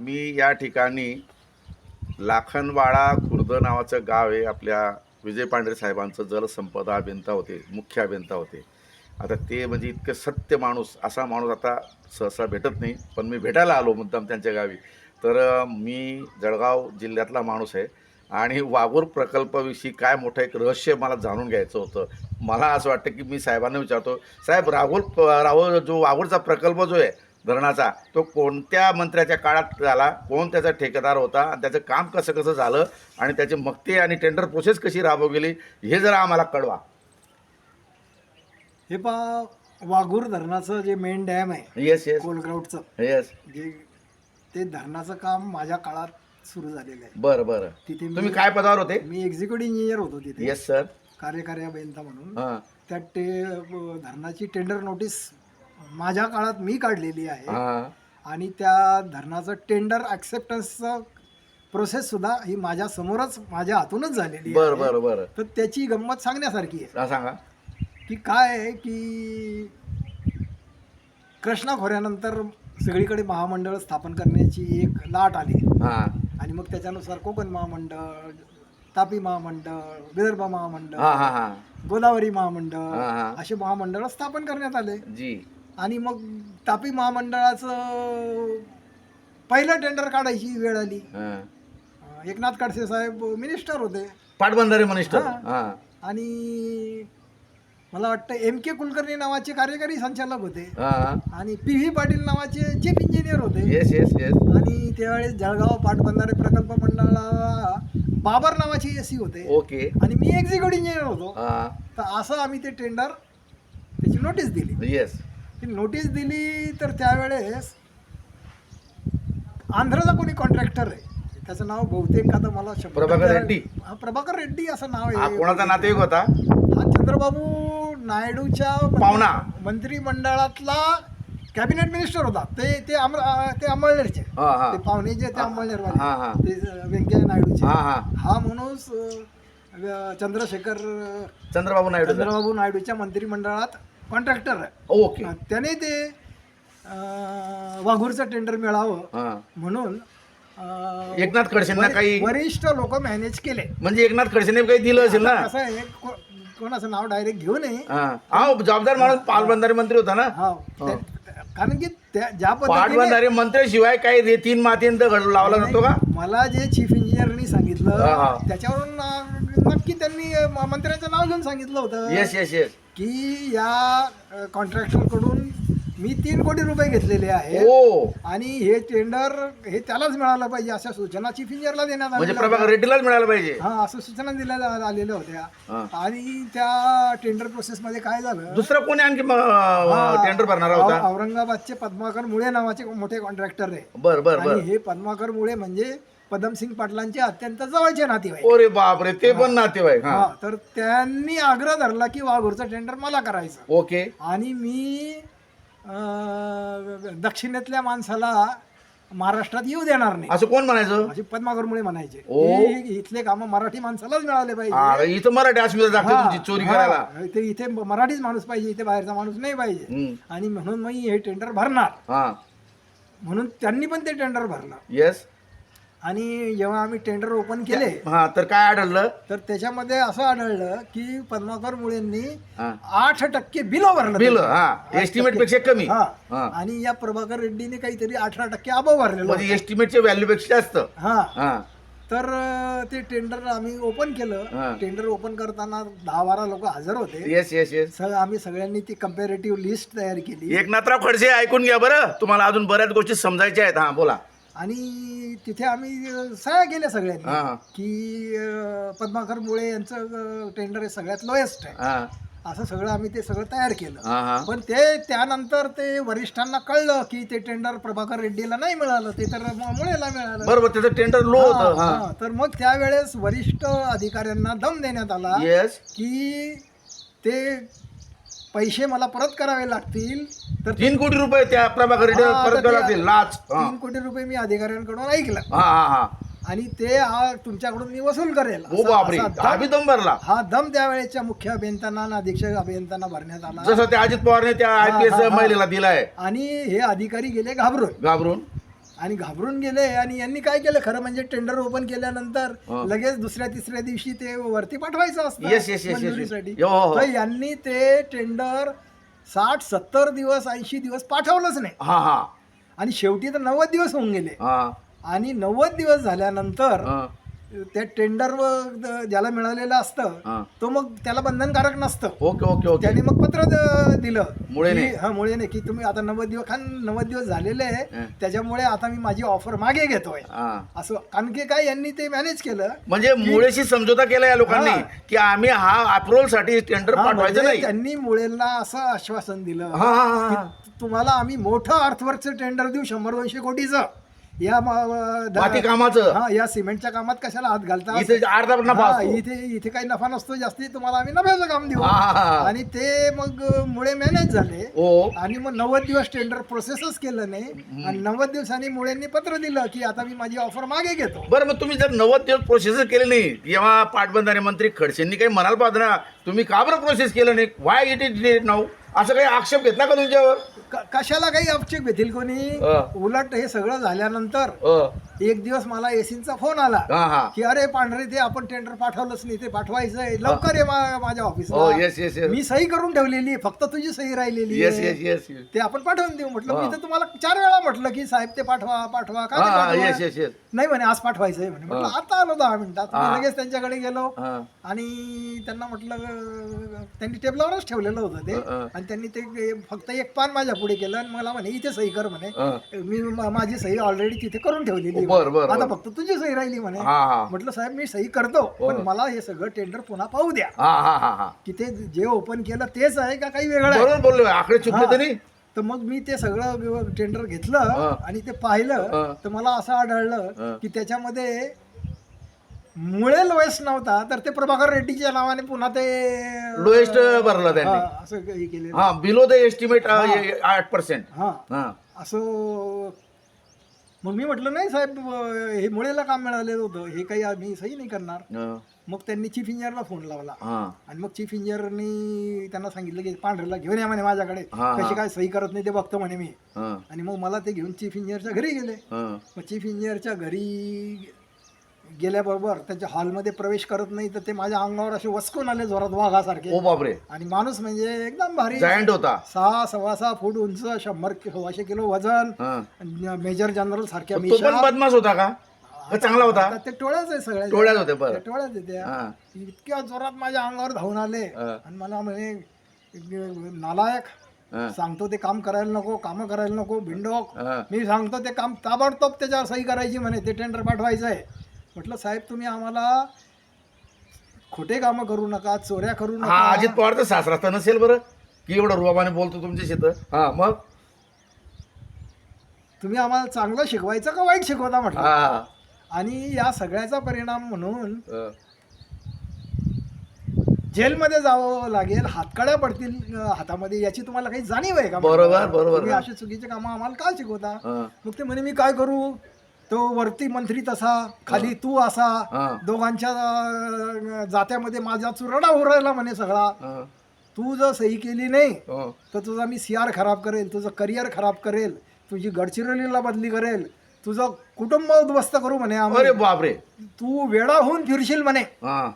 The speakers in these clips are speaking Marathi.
मी या ठिकाणी लाखनवाडा खुर्द नावाचं गाव आहे. आपल्या विजय पांढरे साहेबांचं जलसंपदा अभियंता होते मुख्य अभियंता होते. आता ते म्हणजे इतकं सत्य माणूस असा माणूस आता सहसा भेटत नाही. पण मी भेटायला आलो मुद्दाम त्यांच्या गावी. तर मी जळगाव जिल्ह्यातला माणूस आहे. आणि वाघूर प्रकल्पाविषयी काय मोठं एक रहस्य मला जाणून घ्यायचं होतं. मला असं वाटतं की मी साहेबांना विचारतो साहेब राहुल राहुल जो वाघूरचा प्रकल्प जो आहे धरणाचा. तो कोणत्या मंत्र्याच्या काळात झाला कोण त्याचा ठेकेदार होता आणि त्याचं काम कसं कसं झालं आणि त्याचे मक्ते आणि टेंडर प्रोसेस कशी राबवली गेली हे जरा आम्हाला कळवा. हे पा वाघूर धरणाचं जे मेन डॅम आहे येस येस कोलग्राउटचं येस जे ते धरणाचं काम माझ्या काळात सुरू झालेलं आहे. बरं बरं. तिथे तुम्ही काय पदावर होते? मी एक्झिक्युटिव्ह इंजिनियर होतो तिथे. येस सर कार्यकारी अभियंता म्हणून. हां. त्या टे धरणाची टेंडर नोटीस माझ्या काळात मी काढलेली आहे. हां. आणि त्या धरणाचं टेंडर ॲक्सेप्टन्सचं प्रोसेस सुद्धा ही माझ्या समोरच माझ्या हातूनच झालेली बरं आहे. बरं बरं. तर त्याची गंमत सांगण्यासारखी आहे. हा, सांगा. की काय आहे की कृष्णा खोऱ्यानंतर सगळीकडे महामंडळ स्थापन करण्याची एक लाट आली. हां. आणि मग त्याच्यानुसार कोकण महामंडळ तापी महामंडळ विदर्भ महामंडळ हां हां हां. गोदावरी महामंडळ हा. असे महामंडळ स्थापन करण्यात आले. जी. आणि मग तापी महामंडळाचं पहिलं टेंडर काढायची वेळ आली. हां. एकनाथ खडसे साहेब मिनिस्टर होते. पाटबंधारे मिनिस्टर. हां. आणि मला वाटतं एम के कुलकर्णी नावाचे कार्यकारी संचालक होते. हां. आणि पी व्ही पाटील नावाचे चीफ इंजिनियर होते. येस येस येस आणि त्यावेळेस जळगाव पाटबंधारे प्रकल्प मंडळाला बाबर नावाचे एसी होते. ओके. आणि मी एक्झिक्युटिव्ह इंजिनियर होतो. हां. तर असं आम्ही ते टेंडर त्याची नोटीस दिली. येस ती नोटीस दिली तर त्यावेळेस आंध्रचा कोणी कॉन्ट्रॅक्टर आहे? त्याचं नाव बहुतेक आता मला प्रभाकर रेड्डी? हा, प्रभाकर रेड्डी असं नाव हा आहे कोणाचा नातेवाईक होता? हा चंद्रबाबू नायडूच्या पाहुणा. मंत्रिमंडळातला कॅबिनेट मिनिस्टर होता. ते ते ते अंमळनेरचे हां हां. ते पाहुणे जे ते हा, हा. अंमळनेरवाले ते व्यंकय्या नायडूचे. हां हां. हा माणूस चंद्रशेखर चंद्रबाबू नायडू चंद्रबाबू नायडूच्या मंत्रिमंडळात कॉन्ट्रॅक्टर आहे. ओके. त्याने ते अं, वाघूरचं टेंडर मिळावं हां. म्हणून अं, एकनाथ खडसेंना वरि- काही वरिष्ठ लोक मॅनेज केले. म्हणजे एकनाथ खडसेने काही दिलं असेल ना? कसं आहे को- कोणाचं नाव डायरेक्ट घेऊ नये हां. हा जबाबदार माणूस पाटबंधारे मंत्री होता ना? हा. त्या- कारण की त्या ज्या पद्धतीने पाटबंधारे मंत्र्याशिवाय काही रेतीन मातीन दगड लावला जातो का? मला जे चीफ इंजिनियरनी सांगितलं हा. त्याच्यावरून अं, नक्की त्यांनी अं, मंत्र्याचं नाव घेऊन सांगितलं होतं. येस येस येस की या कॉन्ट्रॅक्टरकडून मी तीन कोटी रुपये घेतलेले आहेत. ओ. आणि हे टेंडर हे त्यालाच मिळालं पाहिजे अशा सूचना चीफ इंजिनियरला देण्यात म्हणजे आलेल्या प्रभाकर होत्या. रेड्डीलाच मिळायला पाहिजे? हा असं सूचना दिल्या जा- आलेल्या. होत्या. आणि त्या टेंडर प्रोसेस मध्ये काय झालं? दुसरा कोणी आणखी टेंडर भरणारा औ- होता? औरंगाबादचे पद्माकर मुळे नावाचे मोठे कॉन्ट्रॅक्टर आहे. बर बर बर. आणि हे पद्माकर मुळे म्हणजे पदमसिंग पाटलांचे अत्यंत जवळचे नातेवाईक. ओरे बापरे ते पण नातेवाईक हा. हा तर त्यांनी आग्रह धरला की वाघूरचं टेंडर मला करायचं. ओके. आणि मी अं, दक्षिणेतल्या माणसाला महाराष्ट्रात येऊ देणार नाही. असं कोण म्हणायचं? अशी पद्माकर मुळे म्हणायचे. ओ. हे- इथले काम मराठी माणसालाच मिळाले पाहिजे. इथं मराठी अस्मिता हा, तुमची चोरी हा. करायला इथे इथे मराठीच माणूस पाहिजे इथे बाहेरचा माणूस नाही पाहिजे. हम्म. आणि म्हणून मी हे टेंडर भरणार. हा. म्हणून त्यांनी पण ते टेंडर भरलं येस आणि जेव्हा आम्ही टेंडर ओपन केले हा तर काय आढळलं? तर त्याच्यामध्ये असं आढळलं की पद्माकर मुळेंनी हा. आठ टक्के बिल भरलं बिल. हा एस्टिमेट. पेक्षा कमी. हा. हा. आणि या प्रभाकर रेड्डीने काहीतरी अठरा टक्के अभाव भरलेलं म्हणजे. एस्टिमेटच्या व्हॅल्यू पेक्षा जास्त. हा. हा. तर अं, ते टेंडर आम्ही ओपन हा. केलं टेंडर ओपन करताना दहा बारा लोक हजर होते. येस येस येस सग आम्ही सगळ्यांनी ती कम्पॅरेटिव्ह लिस्ट तयार केली. एकनाथराव खडसे ऐकून घ्या बरं. तुम्हाला अजून बऱ्याच गोष्टी समजायच्या आहेत. हा बोला. आणि तिथे आम्ही अं, सह्या केल्या सगळ्यांनी हा. की अं, पद्माकर मुळे यांचं टेंडर हे सगळ्यात लोएस्ट आहे. हा. असं सगळं आम्ही ते सगळं तयार केलं. हा हा. पण ते त्यानंतर ते वरिष्ठांना कळलं की ते टेंडर प्रभाकर रेड्डीला नाही मिळालं ते तर म- मुळेला मिळालं. बरोबर त्याचं टेंडर लो होतं. हा, हा. हा. तर मग त्यावेळेस वरिष्ठ अधिकाऱ्यांना दम देण्यात आला येस की ते पैसे मला परत करावे लागतील. तर तीन कोटी रुपये त्या प्रभाकर रेड्डी हा, परत तर करावे ते- लागतील. लाच. हा. तीन कोटी रुपये मी अधिकाऱ्यांकडून ऐकलं. हा हा हा. आणि ते हा तुमच्याकडून मी वसूल करेल. ओ असा- बापरे असा हा दम- दम भरला. हा दम त्यावेळेच्या मुख्य अभियंत्यांना आणि अधीक्षक अभियंत्यांना भरण्यात आला. जसं त्या अजित पवारने त्या आय पी एस हा, हा. महिलेला दिलाय. आणि हे अधिकारी गेले घाबरून. घाबरून? आणि घाबरून गेले आणि यांनी काय केलं? खरं म्हणजे टेंडर ओपन केल्यानंतर हा. लगेच दुसऱ्या तिसऱ्या दिवशी ते वरती पाठवायचं असतं Yes, yes, yes, yes, yes. मंजुरीसाठी. हो, हो, हो. तर यांनी ते टेंडर साठ सत्तर दिवस ऐंशी दिवस पाठवलंच नाही. हा हा. आणि शेवटी तर नव्वद दिवस होऊन गेले. हा. आणि नव्वद दिवस झाल्यानंतर हा, त्या टेंडर ज्याला मिळालेलं असतं. तो मग त्याला बंधनकारक नसतं ओके ओके ओके त्याने मग पत्र दिलं मुळेने? की- हा मुळे नाही की तुम्ही आता नव्वद दिवस खान नव्वद दिवस झालेले आहे. त्याच्यामुळे आता मी माझी ऑफर मागे घेतोय हा असं कारण की काय यांनी ते मॅनेज केलं म्हणजे मुळेशी समझोता केला या लोकांनी. की आम्ही हा अप्रुव्हलसाठी टेंडर पाठवायचं म्हणजे नाही त्यांनी मुळेंना असं आश्वासन दिलं तुम्हाला आम्ही मोठं अर्थवर्कचं टेंडर देऊ शंभर दोनशे कोटीचं या माती कामाचं. हा या सिमेंटच्या कामात कशाला हात घालता? इथे अर्धा नफा हा, असतो. इथे इथे काही नफा नसतो जास्ती. तुम्हाला आम्ही नफ्याचं काम देऊ. हा, हा, हा. आणि ते मग मुळे मॅनेज झाले. हो. आणि मग नव्वद दिवस टेंडर प्रोसेसच केलं नाही. आणि नव्वद दिवसांनी मुळेंनी पत्र दिलं की आता मी माझी ऑफर मागे घेतो. बरं मग तुम्ही जर नव्वद दिवस प्रोसेस केले नाही तेव्हा पाटबंधारे मंत्री खडसेंनी काही म्हणाल पाहत ना तुम्ही का बरं प्रोसेस केलं नाही? वाय इट इज नाऊ असं काही आक्षेप घेतला का तुमच्यावर. क- कशाला काही आक्षेप घेतील कोणी? हा. उलट हे सगळं झाल्यानंतर अ, एक दिवस मला एसीचा फोन आला हा हा की अरे पांढरे ते आपण टेंडर पाठवलंच नाही ते पाठवायचंय लवकर ये मा- माझ्या हो ऑफिसला येस येस येस मी सही करून ठेवलेली आहे, फक्त तुझी सही राहिलेली येस आहे. येस येस येस ते आपण पाठवून देऊ म्हटलं हा. मी तर तुम्हाला चार वेळा म्हटलं की साहेब ते पाठवा पाठवा काय ते हा पाठवा? येस येस येस नाही म्हणे आज पाठवायचंय म्हणे म्हटलं हा. आता आलो दहा मिनिटात मी हा. लगेच त्यांच्याकडे गेलो हा आणि त्यांना म्हटलं अं, त्यांनी टेबलावरच ठेवलेलं होतं ते हा, हा. आणि त्यांनी ते फक्त एक पान माझ्या पुढे केलं आणि मला म्हणे इथे सही कर म्हणे हा. मी मा- माझी सही ऑलरेडी तिथे करून ठेवलेली आहे. बरं, बरं, आता. फक्त तुझी सही राहिली म्हणे. हा हा. म्हटलं साहेब मी सही करतो पण. मला हे सगळं टेंडर पुन्हा पाहू द्या. हा हा हा हा. की ते जे ओपन केलं तेच आहे का काही वेगळं आहे? बरोबर बोललो आकडे चुकले हा. तरी. तर मग मी ते सगळं टेंडर घेतलं. आणि ते पाहिलं. तर मला असं आढळलं. की त्याच्यामध्ये मुळे लोएस्ट नव्हता तर ते प्रभाकर रेड्डीच्या नावाने पुन्हा ते लोएस्ट भरलं त्यांनी. असं हे केलेलं. हा बिलो द एस्टिमेट आठ पर्सेंट हा. हा. असं मग मी म्हटलं नाही साहेब अं, हे मुळेला काम मिळालेलं होतं. हे काही आम्ही सही नाही करणार. मग त्यांनी चीफ इंजिनियरला फोन लावला. हा. आणि मग चीफ इंजिनियरनी त्यांना सांगितलं की पांढऱ्याला घेऊन या म्हणे माझ्याकडे. हा. कशी काय सही करत नाही ते बघतो म्हणे मी. हा. आणि मग मला ते घेऊन चीफ इंजिनियरच्या घरी गेले. हा. मग चीफ इंजिनियरच्या घरी गेल्याबरोबर त्यांच्या हॉलमध्ये प्रवेश करत नाही तर ते माझ्या अंगावर असे वसकून आले जोरात वाघासारखे. ओ बापरे. आणि माणूस म्हणजे एकदम भारी. जायंट होता. सहा सव्वा सहा फूट उंच शंभर कि- सव्वाशे किलो वजन. हा. मेजर जनरल सारख्या तो पण बदमाश होता का? का चांगला होता? आता ते टोळ्याच आहे सगळ्या टोळ्यात होते बरं. त्या टोळ्याच आहे त्या. हा. इतक्या जोरात माझ्या अंगावर धावून आले. हा. आणि मला म्हणे नालायक हा. सांगतो ते काम करायला नको कामं करायला नको भिंडोक. हा. मी सांगतो ते काम ताबडतोब त्याच्यावर सही करायची म्हणे ते टेंडर पाठवायचं आहे म्हटलं साहेब तुम्ही आम्हाला खोटे कामं करू नका चोऱ्या करू हा नका अजित पवार तर सासरा तर नसेल बरं की एवढं रुबाबाने बोलतो तुमच्या शेत हा मग तुम्ही आम्हाला चांगलं शिकवायचं का वाईट शिकवता म्हटलं हा आणि या सगळ्याचा परिणाम म्हणून. जेलमध्ये जावं लागेल हातकड्या पडतील अं, हातामध्ये याची तुम्हाला काही जाणीव आहे का बरोबर? बरोबर. तुम्ही अशी चुकीचे कामं आम्हाला का शिकवता हा. मग ते म्हणे मी काय करू तो वरती मंत्री तसा खाली तू असा. दोघांच्या अं, जात्यामध्ये माझा चुरडा उरायला म्हणे सगळा. तू जर सही केली नाही हो. तर तुझा मी सी आर खराब करेल तुझं करिअर खराब करेल तुझी गडचिरोलीला बदली करेल तुझं कुटुंब उद्ध्वस्त करू म्हणे आम्ही. अरे बापरे. तू वेडा होऊन फिरशील म्हणे. हा.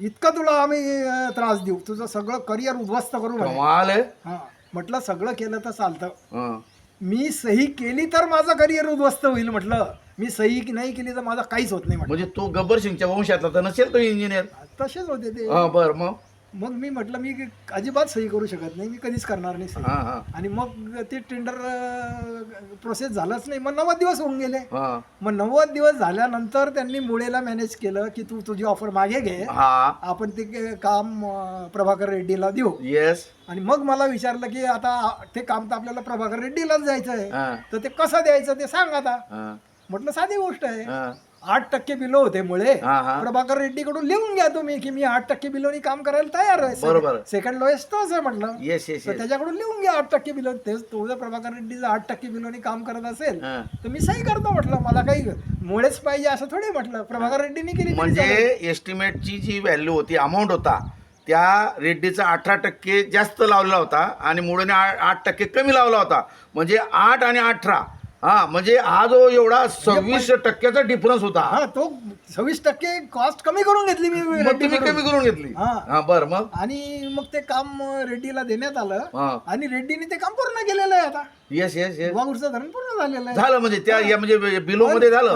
इतकं तुला आम्ही अं, त्रास देऊ. तुझं सगळं करिअर उद्ध्वस्त करू म्हणे. कमाल आहे. हा. म्हटलं सगळं केलं तर चालतं. हा. मी सही केली तर माझं करिअर उद्ध्वस्त होईल म्हटलं. मी सही नाही केली तर माझं काहीच होत नाही म्हटलं. म्हणजे तो गब्बर सिंगच्या वंशातला तर नसेल तो इंजिनियर तसेच होते ते. हा बर मग? मग मी म्हटलं मी अजिबात सही करू शकत नाही मी कधीच करणार नाही सही. हा हा. आणि मग ते टेंडर प्रोसेस झालंच नाही. मग नव्वद दिवस होऊन गेले. हा. मग नव्वद दिवस झाल्यानंतर त्यांनी मुळेला मॅनेज केलं की तू तुझी ऑफर मागे घे. हा. आपण ते के- काम अं, प्रभाकर रेड्डीला देऊ. येस आणि मग मला विचारलं की आता ते काम तर आपल्याला प्रभाकर रेड्डीलाच द्यायचं आहे हा. तर ते कसं द्यायचं ते सांग आता. हा. म्हटलं साधी गोष्ट आहे. हा. आठ टक्के बिलो होते मुळे. हा हा. प्रभाकर रेड्डीकडून लिहून घ्या तुम्ही की मी आठ टक्के बिलोनी काम करायला तयार आहे. बरोबर. सेकंड लोएस्ट तोच आहे म्हटलं. येस येस तर येस त्याच्याकडून लिहून घ्या आठ टक्के बिलो. तेच तो जर प्रभाकर रेड्डी आठ टक्के बिलोनी काम करत असेल हा. तर मी सही करतो म्हटलं. मला काही मुळेच पाहिजे असं थोडी म्हटलं. प्रभाकर रेड्डीने केली तरी म्हणजे चालेल. एस्टिमेटची जी व्हॅल्यू होती अमाऊंट होता त्या रेड्डीचा अठरा टक्के जास्त लावलेला होता आणि मुळेने आ- आठ टक्के कमी लावला होता. म्हणजे आठ आणि अठरा हा म्हणजे हा जो एवढा सव्वीस टक्क्याचा डिफरन्स होता. हा तो सव्वीस टक्के कॉस्ट कमी करून घेतली मी मग तुम्ही रेड्डीकडून. कमी करून घेतली. हा. हा बर मग? आणि मग ते काम रेड्डीला देण्यात आलं. आणि रेड्डीने ते काम पूर्ण केलेलं आहे आता. येस येस येस धरण पूर्ण झालेलं आहे. झालं म्हणजे त्या या म्हणजे बिलो मध्ये झालं.